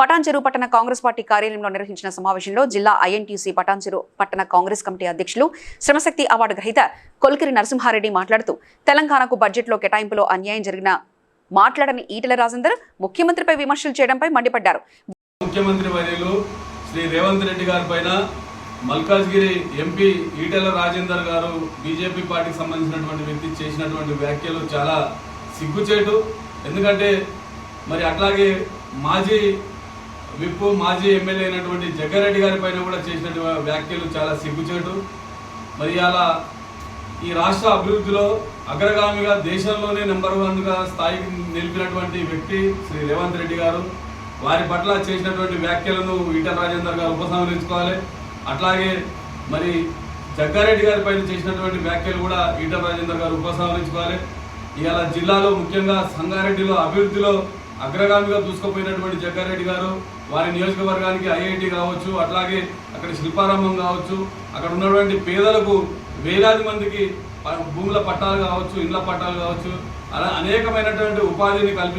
పటాన్చెరు పట్టణ కాంగ్రెస్ పార్టీ కార్యాలయంలో నిర్వహించిన సమావేశంలో జిల్లా ఐఎన్టీసీ పటాన్చెరు పట్టణ కాంగ్రెస్ కమిటీ అధ్యక్షులు శ్రమశక్తి అవార్డు గ్రహీత కొల్కిరి నరసింహారెడ్డి మాట్లాడుతూ తెలంగాణకు బడ్జెట్లో కేటాయింపులో అన్యాయం జరిగిన మాట్లాడని ఈటల రాజేందర్ ముఖ్యమంత్రిపై విమర్శలు చేయడంపై మండిపడ్డారు. ముఖ్యమంత్రి వర్యులు శ్రీ రేవంత్ రెడ్డి గారి పైన మల్కాజ్గిరి ఎంపీ ఈటెల రాజేందర్ గారు బీజేపీ పార్టీకి సంబంధించినటువంటి వ్యక్తి చేసినటువంటి వ్యాఖ్యలు చాలా సిగ్గుచేటు. ఎందుకంటే మరి అట్లాగే మాజీ విప్పు మాజీ ఎమ్మెల్యే అయినటువంటి జగ్గారెడ్డి గారి పైన కూడా చేసినటువంటి వ్యాఖ్యలు చాలా సిగ్గుచేటు. మరి అలా ఈ రాష్ట్ర అభివృద్ధిలో అగ్రగామిగా దేశంలోనే నెంబర్ వన్గా స్థాయికి నిలిపినటువంటి వ్యక్తి శ్రీ రేవంత్ రెడ్డి గారు. వారి పట్ల చేసినటువంటి వ్యాఖ్యలను ఈటల రాజేందర్ గారు ఉపసంహరించుకోవాలి. అట్లాగే మరి జగ్గారెడ్డి గారి పైన చేసినటువంటి వ్యాఖ్యలు కూడా ఈటల రాజేందర్ గారు ఉపసంహరించుకోవాలి. ఇవాళ జిల్లాలో ముఖ్యంగా సంగారెడ్డిలో అభివృద్ధిలో అగ్రగామిగా దూసుకుపోయినటువంటి జగ్గారెడ్డి గారు వారి నియోజకవర్గానికి ఐఐటి కావచ్చు అట్లాగే అక్కడ శిల్పారంభం కావచ్చు అక్కడ ఉన్నటువంటి పేదలకు వేలాది మందికి భూముల పట్టాలు కావచ్చు ఇండ్ల పట్టాలు కావచ్చు అలా అనేకమైనటువంటి ఉపాధిని కల్పించి